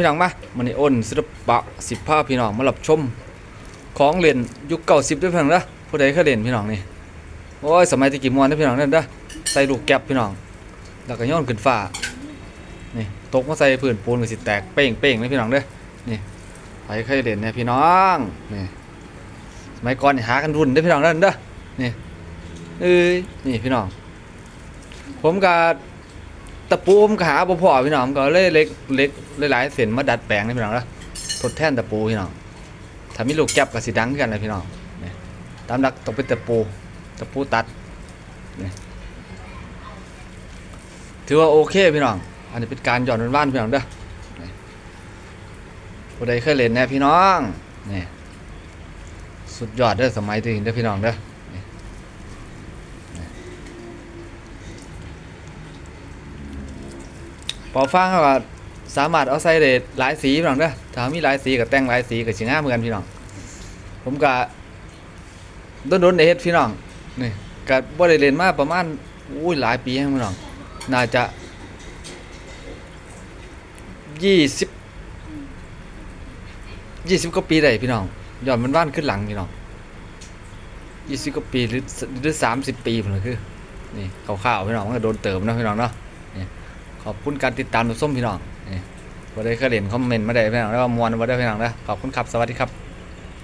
พี่น้องมามันนี่อ้นศิลปะสิบภาพพี่น้องมารับชม ของเล่นยุคเก่าสิบด้วยพี่น้องเด้อผู้ใดเคยเล่นพี่น้องนี่โอ้ยสมัยตะกี้มวนนะพี่น้องนั่นเด้อใส่ลูกแก๊บพี่น้อง แล้วก็ย้อนขึ้นฟ้านี่ตกมาใส่พื้นปูนก็สิแตกเป้งเป้งเลยพี่น้องเด้อนี่ใครเคยเล่นเนี่ยพี่น้องนี่สมัยก่อนนี่หากันรุ่นเด้อพี่น้องนั่นเด้อนี่เอ้ยนี่พี่น้อง ผมก็ตะปูผมก็หาบ่พอพี่น้องก็เลยเล็กเล็กหลายๆเส้นมาดัดแปลงนะพี่น้องนะทดแทนตะปูพี่น้องถ้ามีลูกแก็บก็สิดังกันเลยพี่น้องนตามหลักต้องเป็นตะปูตะปูตัดนี่ถือว่าโอเคพี่น้อง อันนี้เป็นการหย่อนบ้านๆพี่น้องเด้อผู้ใดเคยเล่นแน่พี่น้องนี่สุดยอดเด้อสมัยตัวเองเด้อพี่น้องเด้อ พอฟังเขาก็สามารถเอาใส่ได้หลายสีพี่น้องเด้อถ้ามีหลายสีก็แต่งหลายสีก็สิงามเหมือนกันพี่น้อง ผมก็โดนๆได้เฮ็ดพี่น้องนี่ก็บ่ได้เล่นมาประมาณอุ้ยหลายปีแล้วพี่น้อง น่าจะ20 20กว่าปีได้พี่น้องย้อนมันว่านขึ้นหลังพี่น้อง20กว่าปีหรือหรือ30ปีพุ่นล่ะคือนี่คร่าวๆพี่น้องก็โดนเติมเนาะพี่น้องเนาะ ขอบคุณการติดตามรับส้มพี่น้องนี่บ่ได้เคยเห็นคอมเมนต์มาได้พี่น้องแล้ว่ามวนบ่ได้พี่น้องนะขอบคุณครับ สวัสดีครับ